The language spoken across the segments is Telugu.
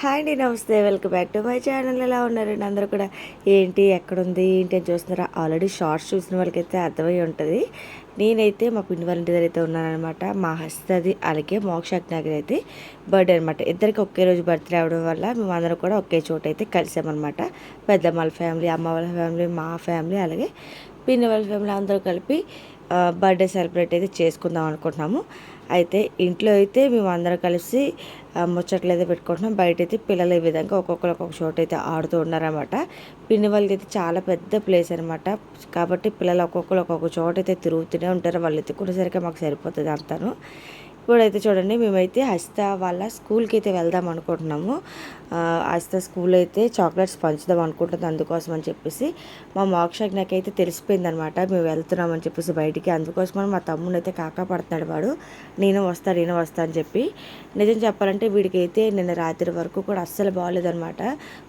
హాయ్ అండి నమస్తే. Welcome back to my channel. ఎలా ఉన్నారండి అందరూ కూడా ఏంటి ఎక్కడుంది ఏంటి అని చూస్తున్నారా? ఆల్రెడీ షార్ట్స్ చూసిన వాళ్ళకైతే అర్థమై ఉంటుంది. నేనైతే మా పిండి వాళ్ళ ఇంటి దగ్గర అయితే ఉన్నానమాట మా హస్తది అలాగే మోక్షాక్ నగర్ అయితే బర్త్డే అనమాట ఇద్దరికి ఒకే రోజు బర్త్డే అవడం వల్ల మేము అందరం కూడా ఒకే చోట అయితే కలిసామన్నమాట. పెద్దమ్మ వాళ్ళ ఫ్యామిలీ అమ్మ వాళ్ళ ఫ్యామిలీ మా ఫ్యామిలీ అలాగే పిన్ని వాళ్ళ ఫ్యామిలీ అందరూ కలిపి బర్త్డే సెలబ్రేట్ అయితే చేసుకుందాం అనుకుంటున్నాము. అయితే ఇంట్లో అయితే మేము అందరం కలిసి ముచ్చట్లు అయితే పెట్టుకుంటున్నాం. బయట అయితే పిల్లలు ఈ విధంగా ఒక్కొక్కరు ఒక్కొక్క చోట అయితే ఆడుతూ ఉన్నారన్నమాట. పిన్ని వాళ్ళకి అయితే చాలా పెద్ద ప్లేస్ అనమాట కాబట్టి పిల్లలు ఒక్కొక్కరు ఒక్కొక్క చోట అయితే తిరుగుతూనే ఉంటారు. వాళ్ళు ఎత్తుకునేసరికి మాకు సరిపోతుంది అంతాను. ఇప్పుడైతే చూడండి మేమైతే హస్త వాళ్ళ స్కూల్కి అయితే వెళ్దాం అనుకుంటున్నాము. హస్త స్కూల్ అయితే చాక్లెట్స్ పంచుదాం అనుకుంటుంది అందుకోసం అని చెప్పేసి మా మోక్షకి నాకైతే తెలిసిపోయింది అనమాట మేము వెళ్తున్నామని చెప్పేసి బయటికి. అందుకోసం మా తమ్ముడు అయితే కాకా పడుతున్నాడు వాడు. నేను వస్తా నేను వస్తా అని చెప్పి నిజం చెప్పాలంటే వీడికైతే నిన్న రాత్రి వరకు కూడా అస్సలు బాగాలేదనమాట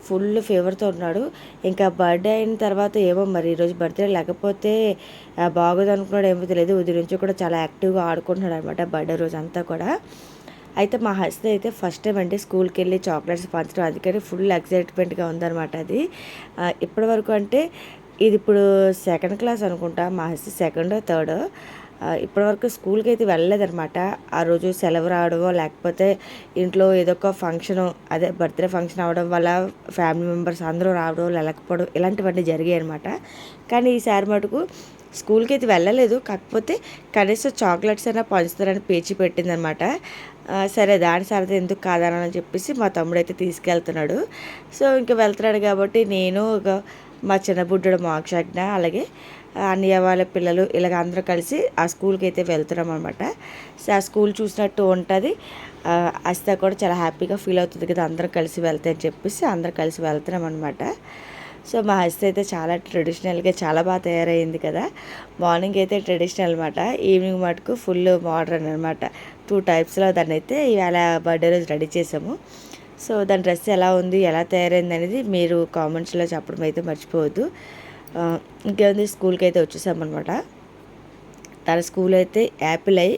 ఫుల్ ఫీవర్తో ఉన్నాడు. ఇంకా బర్త్డే అయిన తర్వాత ఏమో మరి ఈరోజు బర్త్డే లేకపోతే బాగోదు అనుకున్నాడు ఏమో తెలియదు. ఉదయం నుంచి కూడా చాలా యాక్టివ్గా ఆడుకుంటున్నాడు అనమాట బర్త్డే రోజు అంతా కూడా. అయితే మా హస్బెండ్ అయితే ఫస్ట్ టైం అంటే స్కూల్కి వెళ్ళి చాక్లెట్స్ పంచడం అందుకని ఫుల్ ఎక్సైట్మెంట్గా ఉందన్నమాట అది. ఇప్పటివరకు అంటే ఇది ఇప్పుడు సెకండ్ క్లాస్ అనుకుంటా. మా హస్బెండ్ సెకండ్ థర్డ్ ఇప్పటివరకు స్కూల్కి అయితే వెళ్ళలేదన్నమాట. ఆ రోజు సెలవు రావడమో లేకపోతే ఇంట్లో ఏదో ఒక ఫంక్షన్ అదే బర్త్డే ఫంక్షన్ అవడం వల్ల ఫ్యామిలీ మెంబర్స్ అందరూ రావడం వెళ్ళకపోవడం ఇలాంటివన్నీ జరిగాయి అనమాట కానీ ఈసారి మటుకు స్కూల్కి అయితే వెళ్ళలేదు. కాకపోతే కనీసం చాక్లెట్స్ అయినా పంచుతారని పేచి పెట్టిందనమాట అనమాట సరే దాని సరదా ఎందుకు కాదనని చెప్పేసి మా తమ్ముడు అయితే తీసుకెళ్తున్నాడు. సో ఇంకా వెళ్తున్నాడు కాబట్టి నేను ఒక మా చిన్న బుడ్డడు మోక్షజ్ఞ అలాగే అన్నయ్య వాళ్ళ పిల్లలు ఇలాగ అందరూ కలిసి ఆ స్కూల్కి అయితే వెళ్తున్నాం అనమాట సో ఆ స్కూల్ చూసినట్టు ఉంటుంది. అస్తా కూడా చాలా హ్యాపీగా ఫీల్ అవుతుంది కదా అందరం కలిసి వెళ్తే అని చెప్పేసి అందరం కలిసి వెళ్తున్నాం అనమాట సో మా హస్త అయితే చాలా ట్రెడిషనల్గా చాలా బాగా తయారైంది కదా. మార్నింగ్ అయితే ట్రెడిషనల్ అనమాట ఈవినింగ్ మటుకు ఫుల్ మోడర్న్ అనమాట టూ టైప్స్లో దాన్ని అయితే ఇవాళ బర్త్డే రోజు రెడీ చేసాము. సో దాని డ్రెస్ ఎలా ఉంది ఎలా తయారైంది అనేది మీరు కామెంట్స్లో చెప్పడం అయితే మర్చిపోవద్దు. ఇంకేముంది? స్కూల్కి అయితే వచ్చేసామన్నమాట. తన స్కూల్ అయితే యాపిల్ అయి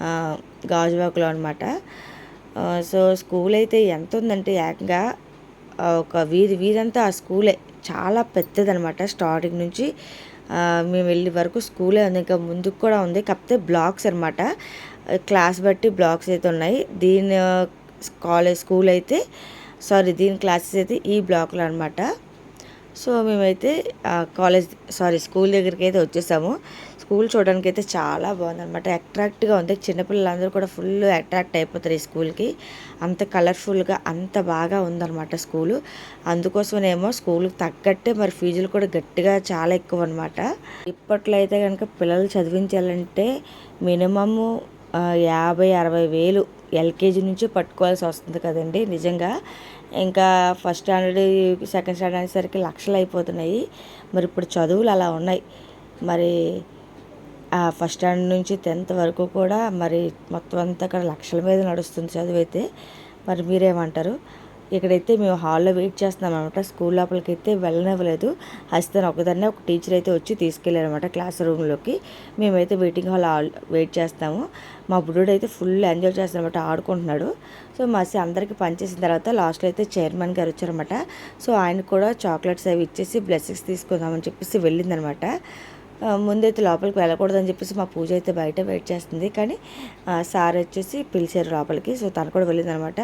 ఆ, గాజువాకలో అనమాట సో స్కూల్ అయితే ఎంత ఉందంటే ఏకంగా ఒక వీధి వీధంతా ఆ స్కూలే. చాలా పెద్దదనమాట స్టార్టింగ్ నుంచి. మేము వెళ్ళే వరకు స్కూలే ఉంది. ఇంకా ముందుకు కూడా ఉంది. కాకపోతే బ్లాక్స్ అనమాట క్లాస్ బట్టి బ్లాక్స్ అయితే ఉన్నాయి. దీని కాలేజ్ స్కూల్ అయితే సారీ దీని క్లాసెస్ అయితే ఈ బ్లాక్లో అనమాట సో మేమైతే కాలేజ్ సారీ స్కూల్ దగ్గరికి అయితే వచ్చేసాము. స్కూల్ చూడడానికి అయితే చాలా బాగుందన్నమాట. అట్రాక్ట్గా ఉంది. చిన్నపిల్లలందరూ కూడా ఫుల్ అట్రాక్ట్ అయిపోతారు ఈ స్కూల్కి. అంత కలర్ఫుల్గా అంత బాగా ఉందన్నమాట స్కూలు. అందుకోసమేమో స్కూల్కి తగ్గట్టే మరి ఫీజులు కూడా గట్టిగా చాలా ఎక్కువ అనమాట ఇప్పట్లో అయితే కనుక పిల్లలు చదివించాలంటే మినిమము యాభై అరవై వేలు ఎల్కేజీ నుంచి పట్టుకోవాల్సి వస్తుంది కదండి నిజంగా. ఇంకా ఫస్ట్ స్టాండర్డ్ సెకండ్ స్టాండర్డ్ అనేసరికి లక్షలు అయిపోతున్నాయి. మరి ఇప్పుడు చదువులు అలా ఉన్నాయి. మరి ఆ ఫస్ట్ స్టాండర్డ్ నుంచి టెన్త్ వరకు కూడా మరి మొత్తం అంతా అక్కడ లక్షల మీద నడుస్తుంది చదువు అయితే మరి మీరేమంటారు? ఇక్కడైతే మేము హాల్లో వెయిట్ చేస్తున్నాం అనమాట స్కూల్ లోపలికి అయితే వెళ్ళనివ్వలేదు. హస్తాను ఒకదాన్నే ఒక టీచర్ అయితే వచ్చి తీసుకెళ్ళారనమాట క్లాస్ రూమ్లోకి మేమైతే వెయిటింగ్ హాల్ వెయిట్ చేస్తాము. మా బుడ్డోడు అయితే ఫుల్ ఎంజాయ్ చేస్తానమాట ఆడుకుంటున్నాడు. సో మసి అందరికీ పనిచేసిన తర్వాత లాస్ట్లో అయితే చైర్మన్ గారు వచ్చారనమాట సో ఆయన కూడా చాక్లెట్స్ అవి ఇచ్చేసి బ్లెస్సింగ్స్ తీసుకుందామని చెప్పేసి వెళ్ళిందనమాట ముందైతే లోపలికి వెళ్ళకూడదని చెప్పేసి మా పూజ అయితే బయట వెయిట్ చేస్తుంది. కానీ సార్ వచ్చేసి పిలిచారు లోపలికి. సో తను కూడా వెళ్ళిందనమాట.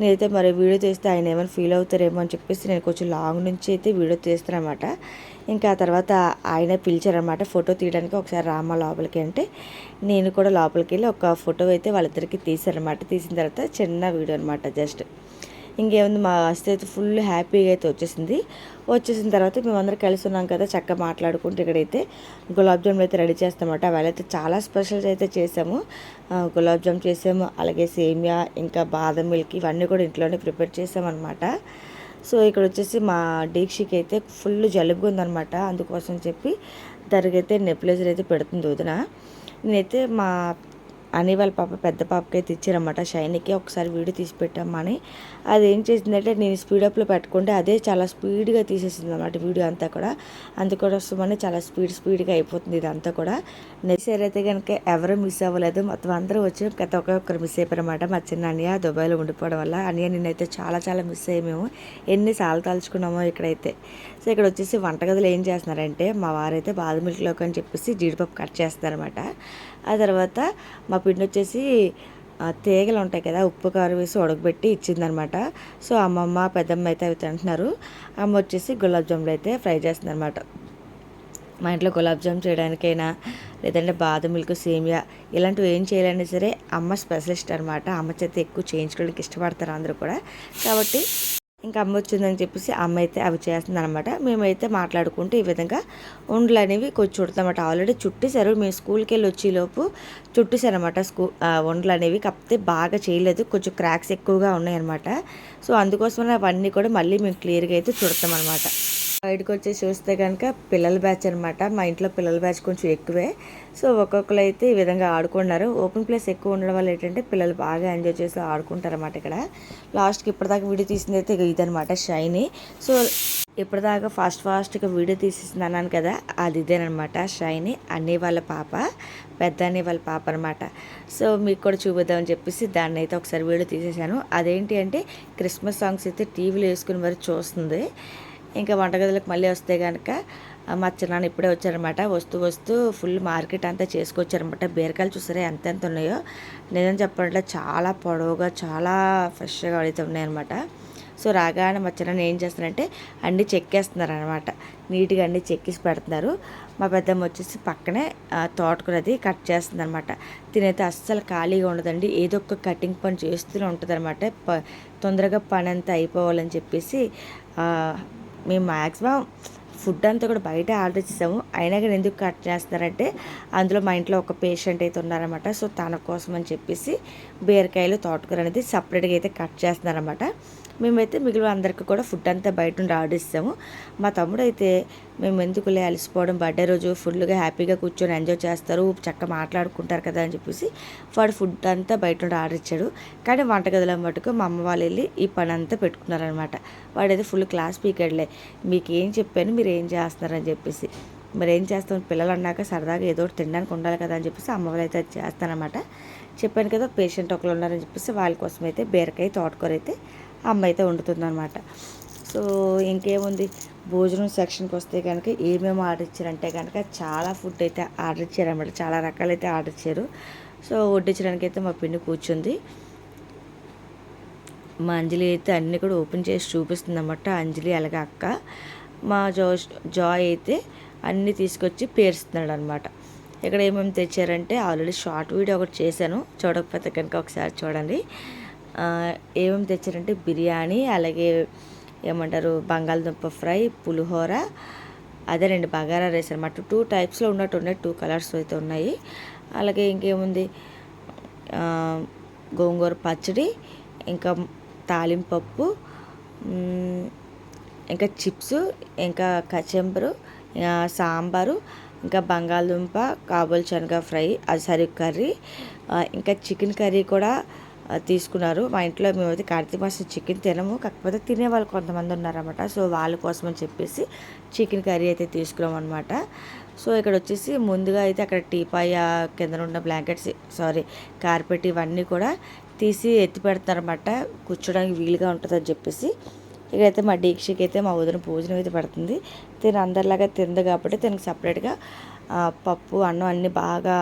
నేనైతే మరి వీడియో తీస్తే ఆయన ఏమైనా ఫీల్ అవుతారేమో అని చెప్పేసి నేను కొంచెం లాంగ్ నుంచి అయితే వీడియో తీస్తానమాట ఇంకా ఆ తర్వాత ఆయన పిలిచారనమాట ఫోటో తీయడానికి ఒకసారి రామా లోపలికి అంటే. నేను కూడా లోపలికి వెళ్ళి ఒక ఫోటో అయితే వాళ్ళిద్దరికి తీసారనమాట తీసిన తర్వాత చిన్న వీడియో అనమాట జస్ట్. ఇంకేముంది మా హస్త అయితే ఫుల్ హ్యాపీగా అయితే వచ్చేసింది. వచ్చేసిన తర్వాత మేమందరం కలిసి ఉన్నాం కదా చక్కగా మాట్లాడుకుంటూ ఇక్కడైతే గులాబ్ జామున్ అయితే రెడీ చేస్తామట. వాళ్ళైతే చాలా స్పెషల్స్ అయితే చేసాము. గులాబ్ జామ్ చేసాము అలాగే సేమియా ఇంకా బాదం మిల్క్ ఇవన్నీ కూడా ఇంట్లోనే ప్రిపేర్ చేసామన్నమాట. సో ఇక్కడ వచ్చేసి మా డీక్షికి అయితే ఫుల్ జలుబుగా ఉందన్నమాట. అందుకోసం చెప్పి దానికైతే నెప్లైజర్ అయితే పెడుతుంది వదిన. నేనైతే మా అని వాళ్ళ పాప పెద్ద పాపకి అయితే ఇచ్చారన్నమాట. షైన్కి ఒకసారి వీడియో తీసి పెట్టామని అది ఏం చేసిందంటే నేను స్పీడప్లో పెట్టుకుంటే అదే చాలా స్పీడ్గా తీసేసింది అనమాట వీడియో అంతా కూడా. అందుకోసమని చాలా స్పీడ్ స్పీడ్గా అయిపోతుంది ఇదంతా కూడా. నెక్స్ట్ అయితే కనుక ఎవరు మిస్ అవ్వలేదు. మొత్తం అందరూ వచ్చి గత ఒక్కొక్కరు మిస్ అయిపోయారన్నమాట. మా చిన్న అన్నయ్య దుబాయ్లో ఉండిపోవడం వల్ల అన్నయ్య నేనైతే చాలా చాలా మిస్ అయ్యి మేము. ఎన్నిసార్లు తలుచుకున్నామో ఇక్కడైతే. సో ఇక్కడ వచ్చేసి వంటగదిలో ఏం చేస్తున్నారంటే మా వారైతే బాదం మిల్క్లోకి అని చెప్పేసి జీడిపప్పు కట్ చేస్తారనమాట ఆ తర్వాత మా పిండి వచ్చేసి తీగలు ఉంటాయి కదా ఉప్పు కారం వేసి ఉడకబెట్టి ఇచ్చిందనమాట. సో అమ్మమ్మ పెద్దమ్మ అయితే అవి తింటున్నారు. అమ్మ వచ్చేసి గులాబ్ జాములు అయితే ఫ్రై చేస్తుందనమాట. మా ఇంట్లో గులాబ్ జామ్ చేయడానికైనా లేదంటే బాదం మిల్క్ సేమియా ఇలాంటివి ఏం చేయాలన్నా సరే అమ్మ స్పెషలిస్ట్ అనమాట. అమ్మ చేత ఎక్కువ చేయించుకోవడానికి ఇష్టపడతారు అందరూ కూడా. కాబట్టి ఇంకా అమ్మ వచ్చిందని చెప్పేసి అమ్మ అయితే అవి చేస్తుంది అనమాట మేమైతే మాట్లాడుకుంటూ ఈ విధంగా ఉండలు అనేవి కొంచెం చుడతామట ఆల్రెడీ చుట్టేశారు. మేము స్కూల్కి వెళ్ళి వచ్చేలోపు చుట్టేశారు అనమాట స్కూ ఉండలు అనేవి. కాకపోతే బాగా చేయలేదు. కొంచెం క్రాక్స్ ఎక్కువగా ఉన్నాయన్నమాట. సో అందుకోసమని అవన్నీ కూడా మళ్ళీ మేము క్లియర్గా అయితే చుడతాం అనమాట బయటకు వచ్చి చూస్తే కనుక పిల్లల బ్యాచ్ అనమాట మా ఇంట్లో పిల్లల బ్యాచ్ కొంచెం ఎక్కువే. సో ఒక్కొక్కరు అయితే ఈ విధంగా ఆడుకున్నారు ఓపెన్ ప్లేస్ ఎక్కువ ఉండడం వల్ల ఏంటంటే పిల్లలు బాగా ఎంజాయ్ చేసి ఆడుకుంటారు అనమాట ఇక్కడ. లాస్ట్కి ఇప్పటిదాకా వీడియో తీసింది అయితే ఇదనమాట షైనీ. సో ఇప్పటిదాకా ఫాస్ట్ ఫాస్ట్గా వీడియో తీసేసింది అన్నాను కదా అది ఇదేనమాట షైనీ అన్నీ వాళ్ళ పాప పెద్ద అన్నీ వాళ్ళ పాప అనమాట సో మీకు కూడా చూపిద్దామని చెప్పేసి దాన్ని అయితే ఒకసారి వీడియో తీసేసాను అదేంటి అంటే క్రిస్మస్ సాంగ్స్ అయితే టీవీలో వేసుకుని మరి చూస్తుంది. ఇంకా వంటగదిలోకి మళ్ళీ వస్తే కనుక మా చిన్నాన్న ఇప్పుడే వచ్చారనమాట. వస్తూ వస్తూ ఫుల్ మార్కెట్ అంతా చేసుకొచ్చారనమాట. బీరకాయలు చూసారా ఎంతెంత ఉన్నాయో? నిజం చెప్పాలంటే చాలా పొడవుగా చాలా ఫ్రెష్గా అయితే ఉన్నాయన్నమాట. సో రాగానే మా చిన్న ఏం చేస్తారంటే అన్నీ చెక్కేస్తున్నారు అనమాట నీట్గా అన్నీ చెక్కేసి పెడుతున్నారు. మా పెద్దమ్మ వచ్చేసి పక్కనే ఆ, తోటకూరది కట్ చేస్తుంది అనమాట తినైతే అస్సలు ఖాళీగా ఉండదండి. ఏదో ఒక కటింగ్ పని చేస్తూనే ఉంటుంది అనమాట తొందరగా పని అంతా అయిపోవాలని చెప్పేసి మేము మ్యాక్సిమం ఫుడ్ అంతా కూడా బయట ఆర్డర్ చేసాము. అయినా కానీ ఎందుకు కట్ చేస్తున్నారంటే అందులో మా ఇంట్లో ఒక పేషెంట్ అయితే ఉన్నారనమాట సో తన కోసం అని చెప్పేసి బీరకాయలు తోటకూర అనేది సపరేట్గా అయితే కట్ చేస్తున్నారనమాట మేమైతే మిగిలిన అందరికీ కూడా ఫుడ్ అంతా బయట నుండి ఆర్డర్ ఇస్తాము. మా తమ్ముడు అయితే మేము ఎందుకులే అలసిపోవడం బర్త్డే రోజు ఫుల్గా హ్యాపీగా కూర్చొని ఎంజాయ్ చేస్తారు చక్కగా మాట్లాడుకుంటారు కదా అని చెప్పేసి వాడు ఫుడ్ అంతా బయట నుండి ఆర్డర్ ఇచ్చాడు. కానీ వంటగదిలో మటుకు మా అమ్మ వాళ్ళు వెళ్ళి ఈ పని అంతా పెట్టుకున్నారనమాట వాడైతే ఫుల్ క్లాస్ పీకెడ్లే. మీకు ఏం చెప్పాను మీరు ఏం చేస్తున్నారని చెప్పేసి. మరి ఏం చేస్తాం పిల్లలు అన్నాక సరదాగా ఏదో ఒకటి తినడానికి ఉండాలి కదా అని చెప్పేసి అమ్మ వాళ్ళు అయితే చేస్తానమాట చెప్పాను కదా పేషెంట్ ఒకరు ఉన్నారని చెప్పేసి వాళ్ళ కోసం అయితే బీరకాయ తోటకూర అయితే అమ్మ అయితే వండుతుందన్నమాట. సో ఇంకేముంది? భోజనం సెక్షన్కి వస్తే కనుక ఏమేమి ఆర్డర్ ఇచ్చారంటే కనుక చాలా ఫుడ్ అయితే ఆర్డర్ ఇచ్చారన్నమాట. చాలా రకాలైతే ఆర్డర్ ఇచ్చారు. సో వడ్డించడానికి అయితే మా పిండి కూర్చుంది. మా అంజలి అయితే అన్నీ కూడా ఓపెన్ చేసి చూపిస్తుంది అన్నమాట అంజలి అలాగే అక్క. మా జో జాయ్ అయితే అన్నీ తీసుకొచ్చి పేరుస్తున్నాడు అనమాట ఇక్కడ ఏమేమి తెచ్చారంటే ఆల్రెడీ షార్ట్ వీడియో ఒకటి చేశాను. చూడకపోతే కనుక ఒకసారి చూడండి. ఏమేమి తెచ్చారంటే బిర్యానీ అలాగే ఏమంటారు బంగాళదుంప ఫ్రై పులిహోర అదే రెండు బగారా రైస్ అనమాట టూ టైప్స్లో ఉన్నట్టు ఉన్నాయి టూ కలర్స్ అయితే ఉన్నాయి. అలాగే ఇంకేముంది? గోంగూర పచ్చడి ఇంకా తాలింపప్పు ఇంకా చిప్స్ ఇంకా కచెంబరు సాంబారు ఇంకా బంగాళదుంప కాబోల్ శనగ ఫ్రై అది సరి కర్రీ ఇంకా చికెన్ కర్రీ కూడా తీసుకున్నారు. మా ఇంట్లో మేమైతే కార్తీక మాసం చికెన్ తినము. కాకపోతే తినే వాళ్ళు కొంతమంది ఉన్నారన్నమాట. సో వాళ్ళ కోసం అని చెప్పేసి చికెన్ కర్రీ అయితే తీసుకున్నాం అనమాట సో ఇక్కడ వచ్చేసి ముందుగా అయితే అక్కడ టీపాయ కింద ఉన్న బ్లాంకెట్స్ సారీ కార్పెట్ ఇవన్నీ కూడా తీసి ఎత్తి పెడతారన్నమాట. కూర్చోడానికి వీలుగా ఉంటుందని చెప్పేసి. ఇకైతే మా డీక్షకి అయితే మా వదిన భోజనం అయితే పడుతుంది. తిని అందరిలాగా తింది కాబట్టి తనకి సపరేట్గా పప్పు అన్నం అన్నీ బాగా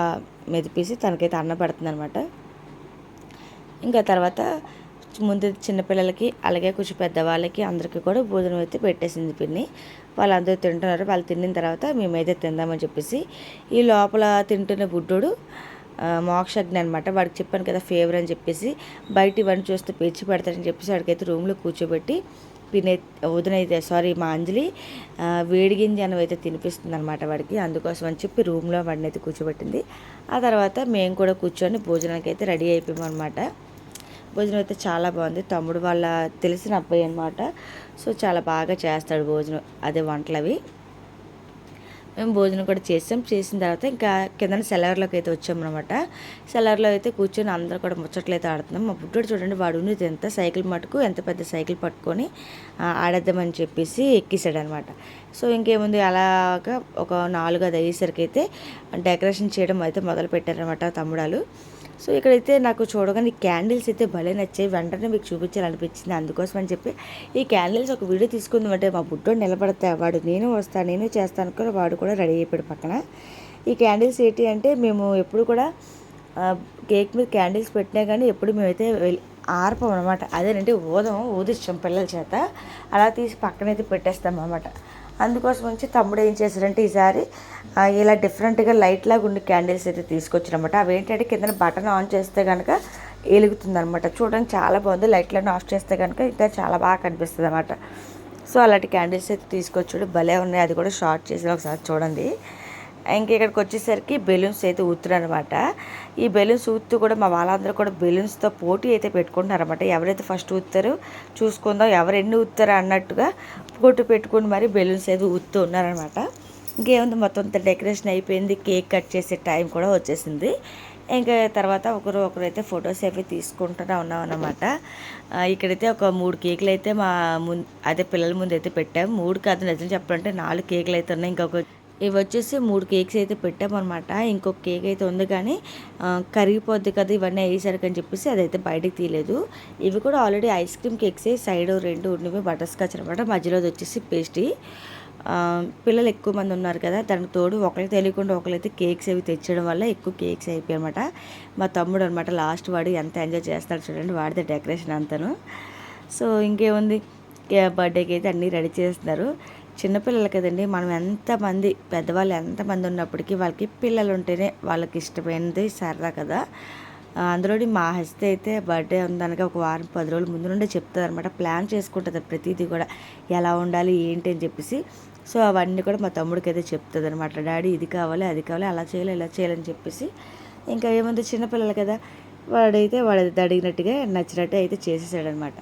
మెదిపేసి తనకైతే అన్నం పెడుతుంది అనమాట ఇంకా తర్వాత ముందు చిన్నపిల్లలకి అలాగే కొంచెం పెద్దవాళ్ళకి అందరికీ కూడా భోజనం అయితే పెట్టేసింది పిన్ని. వాళ్ళందరూ తింటున్నారు. వాళ్ళు తిన్న తర్వాత మేమైతే తిందామని చెప్పేసి ఈ లోపల తింటున్న బుడ్డోడు మోక్షజ్ఞ అనమాట వాడికి చెప్పాను కదా ఫేవర్ అని చెప్పేసి బయట ఇవన్నీ చూస్తే పేచి పెడతాడని చెప్పేసి వాడికైతే రూమ్లో కూర్చోబెట్టి పినే వదినైతే సారీ మా అంజలి ఆ, వేడి అయితే తినిపిస్తుంది అనమాట వాడికి. అందుకోసం అని చెప్పి రూమ్లో వాడిని అయితే కూర్చోబెట్టింది. ఆ తర్వాత మేము కూడా కూర్చొని భోజనానికి అయితే రెడీ అయిపోయాం అనమాట భోజనం అయితే చాలా బాగుంది. తమ్ముడు వాళ్ళ తెలిసిన అబ్బాయి అనమాట సో చాలా బాగా చేస్తాడు భోజనం అదే వంటలు అవి మేము భోజనం కూడా చేసాం చేసిన తర్వాత ఇంకా కింద సెలవర్లోకి అయితే వచ్చామన్నమాట. సెలవర్లో అయితే కూర్చొని అందరూ కూడా ముచ్చట్లు అయితే ఆడుతున్నాం. మా బుడ్డోడు చూడండి వాడు ఉన్నది ఎంత సైకిల్ మటుకు ఎంత పెద్ద సైకిల్ పట్టుకొని ఆడేద్దామని చెప్పేసి ఎక్కిసాడు అనమాట సో ఇంకేముంది అలాగా ఒక నాలుగు అది అయ్యేసరికి అయితే డెకరేషన్ చేయడం అయితే మొదలు పెట్టారనమాట తమ్ముడాలు. సో ఇక్కడైతే నాకు చూడగానే క్యాండిల్స్ అయితే భలే నచ్చాయి. వెంటనే మీకు చూపించాలనిపించింది. అందుకోసం అని చెప్పి ఈ క్యాండిల్స్ ఒక వీడియో తీసుకుందామంటే మా బుడ్డోడు నిలబడతా వాడు నేను వస్తాను నేను చేస్తాను కూడా వాడు కూడా రెడీ అయిపోయాడు పక్కన. ఈ క్యాండిల్స్ ఏంటి అంటే మేము ఎప్పుడు కూడా కేక్ మీద క్యాండిల్స్ పెట్టినా కానీ ఎప్పుడు మేమైతే వెళ్ళి ఆర్పం అనమాట అదేనంటే ఊదం ఊదిస్తాం పిల్లల చేత. అలా తీసి పక్కనైతే పెట్టేస్తాం అనమాట అందుకోసం వచ్చి తమ్ముడు ఏం చేశారంటే ఈసారి ఇలా డిఫరెంట్గా లైట్ లాగా ఉండి క్యాండిల్స్ అయితే తీసుకొచ్చారనమాట అవి ఏంటంటే కింద బటన్ ఆన్ చేస్తే కనుక వెలుగుతుందనమాట చూడడానికి చాలా బాగుంది. లైట్లను ఆఫ్ చేస్తే కనుక ఇంకా చాలా బాగా కనిపిస్తుంది అనమాట సో అలాంటి క్యాండిల్స్ అయితే తీసుకొచ్చాడు. భలే ఉన్నాయి. అది కూడా షార్ట్ చేసి ఒకసారి చూడండి. ఇంక ఇక్కడికి వచ్చేసరికి బెలూన్స్ అయితే ఊతురనమాట ఈ బెలూన్స్ ఊత్తు కూడా మా వాళ్ళందరూ కూడా బెలూన్స్తో పోటీ అయితే పెట్టుకుంటున్నారనమాట ఎవరైతే ఫస్ట్ ఊతారో చూసుకుందాం ఎవరు ఎన్ని ఊతారో అన్నట్టుగా పోటీ పెట్టుకుని మరి బెలూన్స్ అయితే ఊతూ ఉన్నారనమాట ఇంకేముంది మొత్తం అంత డెకరేషన్ అయిపోయింది కేక్ కట్ చేసే టైం కూడా వచ్చేసింది. ఇంకా తర్వాత ఒకరు ఒకరు అయితే ఫొటోస్ అవి తీసుకుంటూనే ఉన్నాం అనమాట ఇక్కడైతే ఒక మూడు కేకులు అయితే మా ముందు అదే పిల్లల ముందు అయితే పెట్టాము మూడు కాదు నిజం చెప్పాలంటే నాలుగు కేకులు అయితే ఉన్నాయి. ఇంకొక ఇవి వచ్చేసి మూడు కేక్స్ అయితే పెట్టామన్నమాట. ఇంకొక కేక్ అయితే ఉంది కానీ కరిగిపోద్ది కదా ఇవన్నీ అయ్యేసరికి అని చెప్పేసి అదైతే బయటకు తీయలేదు. ఇవి కూడా already ice cream cakes side రెండు ఉన్నవి బటర్ స్కాచ్ అనమాట మధ్యలో వచ్చేసి పేస్ట్రీ పిల్లలు ఎక్కువ మంది ఉన్నారు కదా దానికి తోడు ఒకరికి తెలియకుండా ఒకరైతే కేక్స్ అవి తెచ్చడం వల్ల ఎక్కువ కేక్స్ అయిపోయాయి అనమాట మా తమ్ముడు అనమాట లాస్ట్ వాడు ఎంత ఎంజాయ్ చేస్తాడు చూడండి వాడితే డెకరేషన్ అంతను. సో ఇంకేముంది? బర్త్డేకి అయితే అన్నీ రెడీ చేస్తున్నారు. చిన్నపిల్లలు కదండి మనం ఎంతమంది పెద్దవాళ్ళు ఎంతమంది ఉన్నప్పటికీ వాళ్ళకి పిల్లలు ఉంటేనే వాళ్ళకి ఇష్టమైనది సరదా కదా. అందులోని మా హస్తి అయితే బర్త్డే ఉందనగా ఒక వారం పది రోజుల ముందు నుండే చెప్తుంది అనమాట ప్లాన్ చేసుకుంటుంది ప్రతిదీ కూడా. ఎలా ఉండాలి ఏంటి అని చెప్పేసి. సో అవన్నీ కూడా మా తమ్ముడికి అయితే చెప్తుంది అనమాట డాడీ ఇది కావాలి అది కావాలి అలా చేయాలి ఇలా చేయాలని చెప్పేసి. ఇంకా ఏముంది చిన్నపిల్లలు కదా వాడైతే వాడు అడిగినట్టుగా నచ్చినట్టు అయితే చేసేసాడనమాట.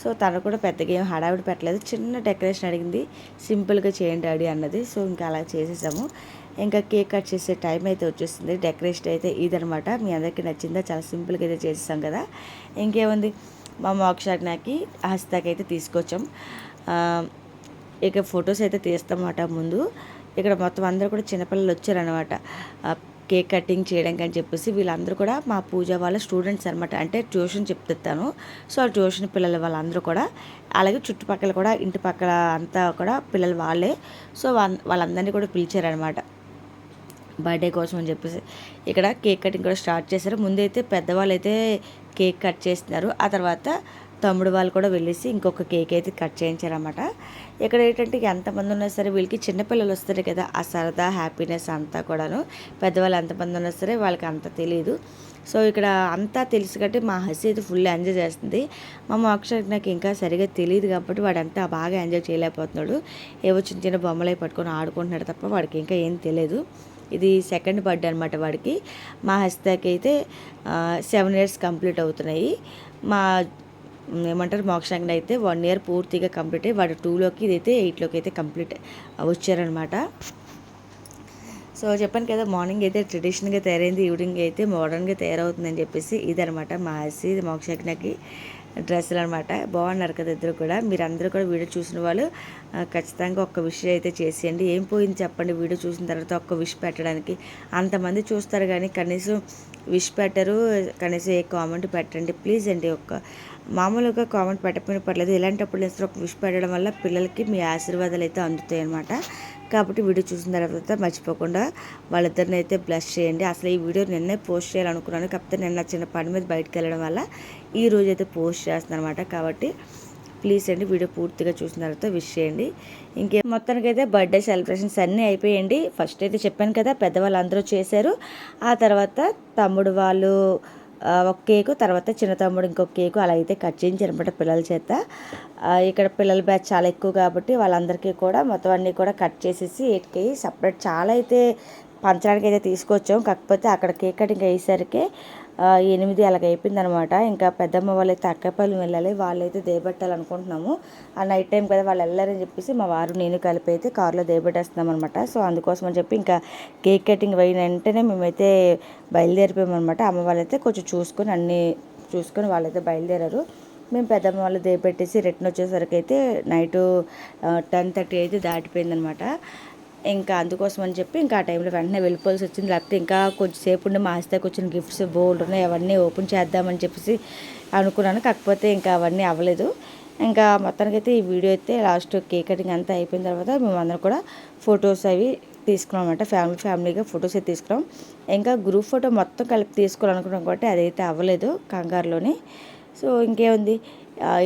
సో తను కూడా పెద్దగా ఏం హడావిడి పెట్టలేదు. చిన్న డెకరేషన్ అడిగింది. సింపుల్గా చేయండి డాడీ అన్నది. సో ఇంకా అలా చేసేసాము. ఇంకా కేక్ కట్ చేసే టైం అయితే వచ్చేస్తుంది డెకరేషన్ అయితే ఇదనమాట మీ అందరికీ నచ్చిందా? చాలా సింపుల్గా అయితే చేసేసాం కదా. ఇంకేముంది? మా మోక్షజ్ఞకి హస్తాకి అయితే తీసుకొచ్చాం. ఇక ఫొటోస్ అయితే తీస్తామన్నమాట ముందు. ఇక్కడ మొత్తం అందరూ కూడా చిన్నపిల్లలు వచ్చారనమాట కేక్ కటింగ్ చేయడానికి అని చెప్పేసి వీళ్ళందరూ కూడా మా పూజ వాళ్ళ స్టూడెంట్స్ అనమాట అంటే ట్యూషన్ చెప్తాను. సో ఆ ట్యూషన్ పిల్లల వాళ్ళందరూ కూడా అలాగే చుట్టుపక్కల కూడా ఇంటి పక్కల అంతా కూడా పిల్లలు వాళ్ళే. సో వాళ్ళందరినీ కూడా పిలిచారనమాట బర్త్డే కోసం అని చెప్పేసి. ఇక్కడ కేక్ కటింగ్ కూడా స్టార్ట్ చేశారు. ముందైతే పెద్దవాళ్ళు అయితే కేక్ కట్ చేస్తున్నారు. ఆ తర్వాత తమ్ముడు వాళ్ళు కూడా వెళ్ళేసి ఇంకొక కేక్ అయితే కట్ చేయించారనమాట ఇక్కడ ఏంటంటే ఎంతమంది ఉన్నా సరే వీళ్ళకి చిన్నపిల్లలు వస్తారు కదా ఆ సరదా హ్యాపీనెస్ అంతా కూడాను. పెద్దవాళ్ళు ఎంతమంది ఉన్నా సరే వాళ్ళకి అంత తెలియదు సో ఇక్కడ అంతా తెలుసు కాబట్టి మా హసి అయితే ఫుల్ ఎంజాయ్ చేస్తుంది. మా మోక్ష నాకు ఇంకా సరిగా తెలియదు కాబట్టి వాడు అంతా బాగా ఎంజాయ్ చేయలేకపోతున్నాడు. ఏవో చిన్న చిన్న బొమ్మలై పట్టుకొని ఆడుకుంటున్నాడు తప్ప వాడికి ఇంకా ఏం తెలియదు ఇది సెకండ్ బర్త్డే అనమాట వాడికి. మా హస్తాకి అయితే సెవెన్ ఇయర్స్ కంప్లీట్ అవుతున్నాయి. మా ఏమంటారు మోక్షాంగన్ అయితే వన్ ఇయర్ పూర్తిగా కంప్లీట్ అయ్యి వాడు టూలోకి ఇదైతే ఎయిట్లోకి అయితే కంప్లీట్ వచ్చారనమాట సో చెప్పాను కదా మార్నింగ్ అయితే ట్రెడిషనల్గా తయారైంది ఈవినింగ్ అయితే మోడర్న్గా తయారవుతుందని చెప్పేసి ఇదనమాట మా హసి మోక్షజ్ఞకి డ్రెస్సులు అనమాట బాగున్నారు కదా ఇద్దరు కూడా. మీరు అందరూ కూడా వీడియో చూసిన వాళ్ళు ఖచ్చితంగా ఒక్క విష్ అయితే చేసేయండి. ఏం పోయింది చెప్పండి వీడియో చూసిన తర్వాత ఒక్క విష్ పెట్టడానికి. అంతమంది చూస్తారు కానీ కనీసం విష్ పెట్టరు కనీసం ఏ కామెంట్ పెట్టండి. ప్లీజ్ అండి ఒక్క మామూలుగా కామెంట్ పెట్టకపోయినా పర్లేదు. ఇలాంటప్పుడు నేను ఒక విష్ పెట్టడం వల్ల పిల్లలకి మీ ఆశీర్వాదాలు అయితే అందుతాయి అనమాట కాబట్టి వీడియో చూసిన తర్వాత మర్చిపోకుండా వాళ్ళిద్దరిని అయితే బ్లష్ చేయండి. అసలు ఈ వీడియో నిన్నే పోస్ట్ చేయాలనుకున్నాను. కాకపోతే నిన్న చిన్న పని మీద బయటకు వెళ్ళడం వల్ల ఈ రోజు అయితే పోస్ట్ చేస్తున్నాను అనమాట కాబట్టి ప్లీజ్ అండి వీడియో పూర్తిగా చూసిన తర్వాత విష్ చేయండి. ఇంకే మొత్తానికైతే బర్త్డే సెలబ్రేషన్స్ అన్నీ అయిపోయండి. ఫస్ట్ అయితే చెప్పాను కదా పెద్దవాళ్ళు అందరూ చేశారు. ఆ తర్వాత తమ్ముడు వాళ్ళు ఒక కేకు తర్వాత చిన్న తమ్ముడు ఇంకొక కేకు అలా అయితే కట్ చేయించారు అనమాట పిల్లల చేత. ఇక్కడ పిల్లల బ్యాచ్ చాలా ఎక్కువ కాబట్టి వాళ్ళందరికీ కూడా మొత్తం అన్నీ కూడా కట్ చేసేసి ఎయిట్కి సపరేట్ చాలా అయితే పంచడానికి అయితే తీసుకొచ్చాం. కాకపోతే అక్కడ కేక్ కటింగ్ అయ్యేసరికి ఎనిమిది అలాగ అయిపోయింది అనమాట ఇంకా పెద్దమ్మ వాళ్ళైతే అక్కపల్లి వెళ్ళాలి వాళ్ళైతే దేబెట్టాలనుకుంటున్నాము. ఆ నైట్ టైం కదా వాళ్ళు వెళ్ళారని చెప్పేసి మా వారు నేను కలిపి అయితే కారులో దేబెట్టేస్తున్నాం అనమాట సో అందుకోసం అని చెప్పి ఇంకా కేక్ కటింగ్ అయిన వెంటనే మేమైతే బయలుదేరిపోయాం అనమాట అమ్మ వాళ్ళైతే కొంచెం చూసుకొని అన్నీ చూసుకొని వాళ్ళైతే బయలుదేరారు. మేము పెద్దమ్మ వాళ్ళు దేపెట్టేసి రిటర్న్ వచ్చేసరికి అయితే నైట్ టెన్ థర్టీ అయితే దాటిపోయిందనమాట. ఇంకా అందుకోసం అని చెప్పి ఇంకా ఆ టైంలో వెంటనే వెళ్ళిపోవాల్సి వచ్చింది. లేకపోతే ఇంకా కొంచెంసేపు ఉండి మా హస్తాకి వచ్చిన గిఫ్ట్స్ బోల్డ్ ఉన్నాయి అవన్నీ ఓపెన్ చేద్దామని చెప్పేసి అనుకున్నాను. కాకపోతే ఇంకా అవన్నీ అవ్వలేదు. ఇంకా మొత్తానికైతే ఈ వీడియో అయితే లాస్ట్ కేక్ కటింగ్ అంతా అయిపోయిన తర్వాత మేమందరం కూడా ఫొటోస్ అవి తీసుకున్నాం అనమాట ఫ్యామిలీ ఫ్యామిలీగా ఫొటోస్ అయితే తీసుకున్నాం. ఇంకా గ్రూప్ ఫోటో మొత్తం కలిపి తీసుకోవాలనుకున్నాం కాబట్టి అదైతే అవ్వలేదు కంగారులోనే. సో ఇంకేముంది?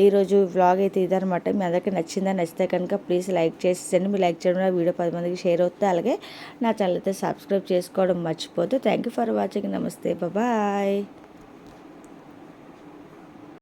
ఈరోజు వ్లాగ్ అయితే ఇదనమాట మీ అందరికీ నచ్చిందా నచ్చితే కనుక ప్లీజ్ లైక్ చేసేసండి మీరు లైక్ చేయడం వల్ల వీడియో పది మందికి షేర్ అవుతుంది. అలాగే నా ఛానల్ అయితే సబ్స్క్రైబ్ చేసుకోవడం మర్చిపోతే థ్యాంక్ యూ ఫర్ వాచింగ్ నమస్తే. బాయ్